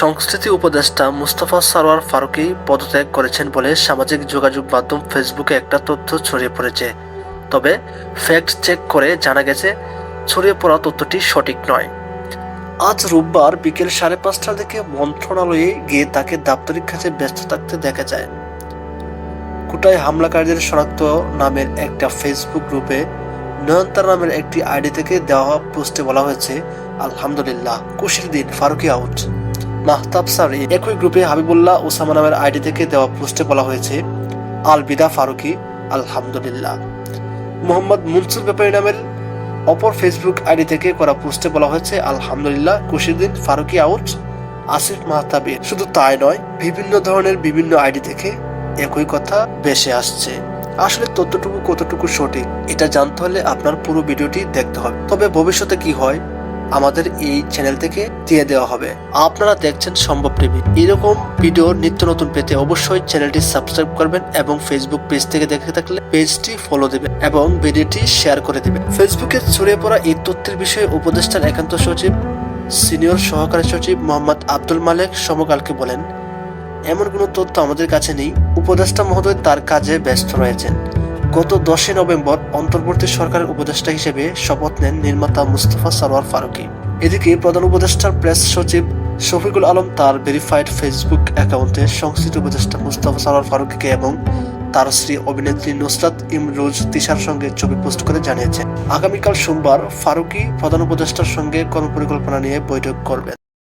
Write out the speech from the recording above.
সংস্কৃতি উপদেষ্টা মুস্তাফা সারোয়ার ফারুকী পদত্যাগ করেছেন বলে সামাজিক যোগাযোগ মাধ্যম ফেসবুকে একটা তথ্য ছড়িয়ে পড়েছে। তবে ফ্যাক্ট চেক করে জানা গেছে, ছড়িয়ে পড়া তথ্যটি সঠিক নয়। আজ রোববার বিকেল সাড়ে পাঁচটার দিকে মন্ত্রণালয়ে গিয়ে তাকে দাপ্তরিক কাজে ব্যস্ত থাকতে দেখা যায়। কুটায় হামলাকারীদের শনাক্ত নামের একটা ফেসবুক গ্রুপে নয়নতার নামের একটি আইডি থেকে দেওয়া পোস্টে বলা হয়েছে, আলহামদুলিল্লাহ, খুশির দিন, ফারুকি আউট মাহতাব সারি একই গ্রুপে হাবিবুল্লাহ ওসামা নামের আইডি থেকে দেওয়া পোস্টে বলা হয়েছে আল বিদা ফারুকি, আলহামদুলিল্লাহ। মোহাম্মদ মুনসুর ব্যাপারী নামের অপর ফেসবুক আইডি থেকে করা পোস্টে বলা হয়েছে, আলহামদুলিল্লাহ খুশির দিন ফারুকি আউট, আসিফ মাহতাবের শুধু তাই নয়, বিভিন্ন ধরনের বিভিন্ন আইডি থেকে একই কথা ভেসে আসছে। আসলে তথ্যটুকু কতটুকু সঠিক, এটা জানতে হলে আপনার পুরো ভিডিওটি দেখতে হবে। তবে ভবিষ্যতে কি হয় আমাদের এই চ্যানেল থেকে দিয়ে দেওয়া হবে। আপনারা দেখছেন সম্ভব টিভি। এরকম ভিডিও নিত্য নতুন পেতে অবশ্যই চ্যানেলটি সাবস্ক্রাইব করবেন এবং ফেসবুক পেজ থেকে দেখে থাকলে পেজটি ফলো দেবেন এবং ভিডিওটি শেয়ার করে দেবেন। ফেসবুকে ছড়িয়ে পড়া এই তথ্যের বিষয়ে উপদেষ্টার একান্ত সচিব সিনিয়র সহকারী সচিব মোহাম্মদ আব্দুল মালেক সমকালকে বলেন, এমন কোনো তথ্য আমাদের কাছে নেই। উপদেষ্টা মহোদয় তার কাজে ব্যস্ত রয়েছেন। গত দশই নভেম্বর অন্তর্বর্তী সরকারের উপদেষ্টা হিসেবে শপথ নেন নির্মাতা মুস্তফা সরোয়ার ফারুকী। এদিকে প্রধান উপদেষ্টার প্রেস সচিব শফিকুল আলম তার ভেরিফাইড ফেসবুক অ্যাকাউন্টে সংশ্লিষ্ট উপদেষ্টা মুস্তফা সরোয়ার ফারুকীকে এবং তার স্ত্রী অভিনেত্রী নুসরাত ইমরোজ তিশার সঙ্গে ছবি পোস্ট করে জানিয়েছেন। আগামীকাল সোমবার ফারুকী প্রধান উপদেষ্টার সঙ্গে কর্মপরিকল্পনা নিয়ে বৈঠক করবেন।